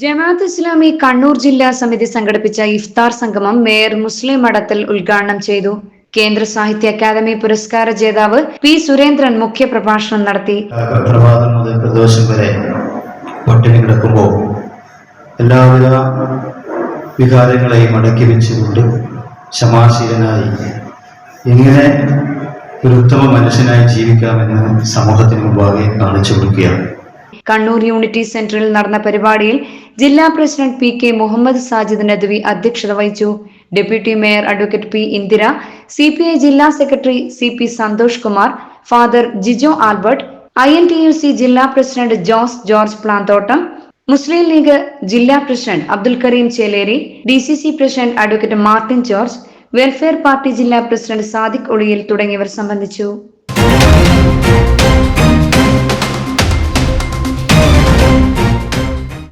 ജമാഅത്ത് ഇസ്ലാമി കണ്ണൂർ ജില്ലാ സമിതി സംഘടിപ്പിച്ച ഇഫ്താർ സംഗമം മേയർ മുസ്ലിം മഠത്തിൽ ഉദ്ഘാടനം ചെയ്തു. കേന്ദ്ര സാഹിത്യ അക്കാദമി പുരസ്കാര ജേതാവ് പി സുരേന്ദ്രൻ മുഖ്യ പ്രഭാഷണം നടത്തി. പ്രഭാതം മുതൽ വരെ കിടക്കുമ്പോൾ എല്ലാവിധ വികാരങ്ങളെയും അടക്കി വെച്ചുകൊണ്ട് ക്ഷമാശീലനായി എങ്ങനെ ഒരു ഉത്തമ മനുഷ്യനായി ജീവിക്കാമെന്ന് സമൂഹത്തിന് മുമ്പാകെ കാണിച്ചു കൊടുക്കുകയാണ്. കണ്ണൂർ യൂണിറ്റി സെന്ററിൽ നടന്ന പരിപാടിയിൽ ജില്ലാ president P K Muhammad Sajid Nadvi അധ്യക്ഷത വഹിച്ചു. Deputy mayor advocate P Indira C P I ജില്ലാ secretary C P Santhosh Kumar father Jijo Albert I N T U C ജില്ലാ പ്രസിഡന്റ് ജോസ് ജോർജ് പ്ലാന്തോട്ടം മുസ്ലിം ലീഗ് ജില്ലാ president Abdul Kareem Cheleri D C C president advocate Martin George Welfare Party ജില്ലാ president Sadiq Oliyil തുടങ്ങിയവർ സംബന്ധിച്ചു.